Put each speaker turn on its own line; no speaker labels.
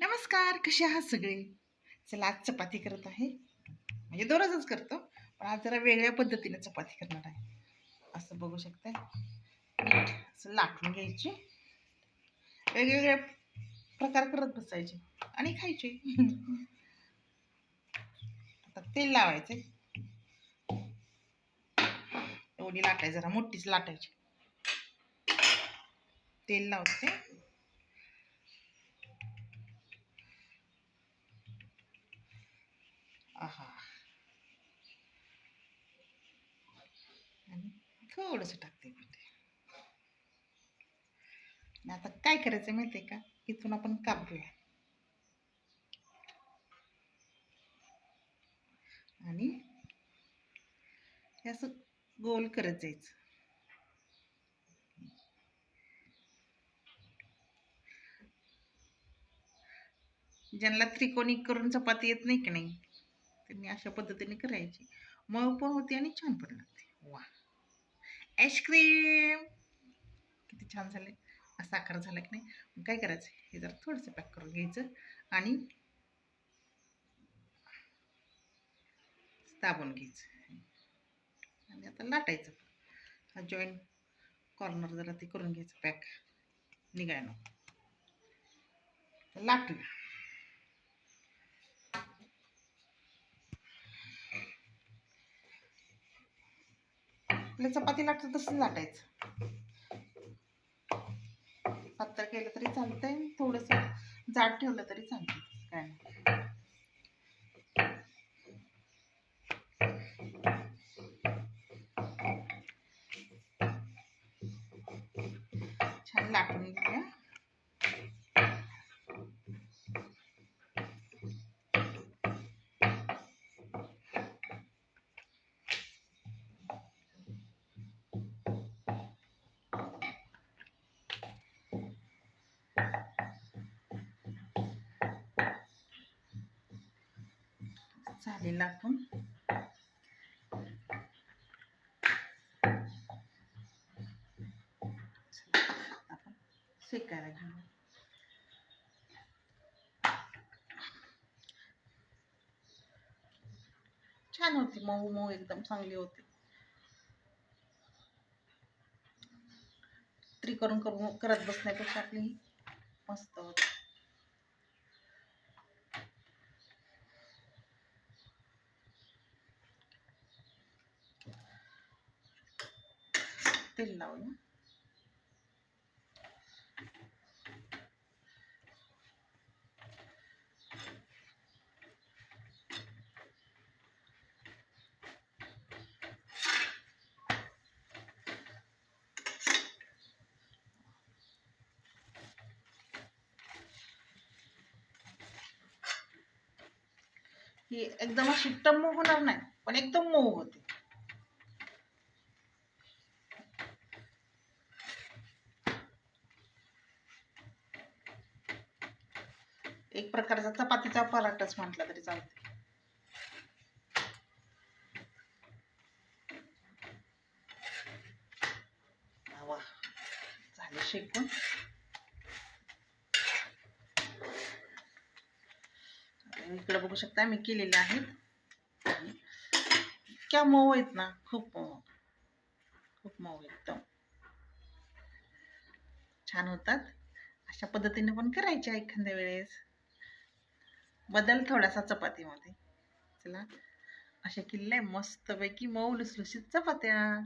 नमस्कार कसे आहात सगळे? चला आज चपाती करत आहे. म्हणजे दररोजच करतो पण आज जरा वेगळ्या पद्धतीने चपाती करणार आहे. असं बघू शकता मीठ असं लाटून घ्यायची. वेगवेगळे प्रकार करत बसायचे आणि खायचे. आता तेल लावायचे एवढी लाटायची जरा मोठीच लाटायची. तेल लावते. आहा आणि थोडंसं टाकते मध्ये आता काय करायचं माहिती आहे का इथून आपण कापूया आणि हे असं गोल करत जायचं ज्यांना त्रिकोणी करून चपाती येत नाही की नाही त्यांनी अशा पद्धतीने करायची. मऊ पण होती आणि छान पण लागते. वा. आईस्क्रीम किती छान झाले. असा आकार झाला की नाही? मग काय करायचं? हे जरा थोडंसं पॅक करून घ्यायचं आणि दाबून घ्यायचं. आणि आता लाटायचं. हा जॉईंट कॉर्नर जरा ते करून घ्यायचं. पॅक निघायला लाटूया. आपल्या चपाती लाटतं तसं लाटायचं. पातळ केलं तरी चालतंय थोडंसं जाड ठेवलं तरी चालतंय काय नाही. छान लाटून झालेला आपण आपण शेकायला घेऊ. छान होती मऊ मऊ एकदम चांगली होती. त्री करून करून करत बसण्यापेक्षा आपली मस्त होती. तेल लावूया ही एकदम अशी टम्मू होणार नाही पण एकदम मऊ होते एक प्रकारचा चपातीचा पराठाच म्हटला तरी चालते झाले शेकून. इकडे बघू शकता मी केलेले आहेत इतक्या मऊ आहेत ना खूप मऊ. खूप मऊ एकदम. छान होतात. अशा पद्धतीने पण करायच्या एखाद्या वेळेस. बदल थोडासा चपातीमध्ये. चला. अशा किल्ले आहे मस्तपैकी मऊ लुसलुशीत चपात्या.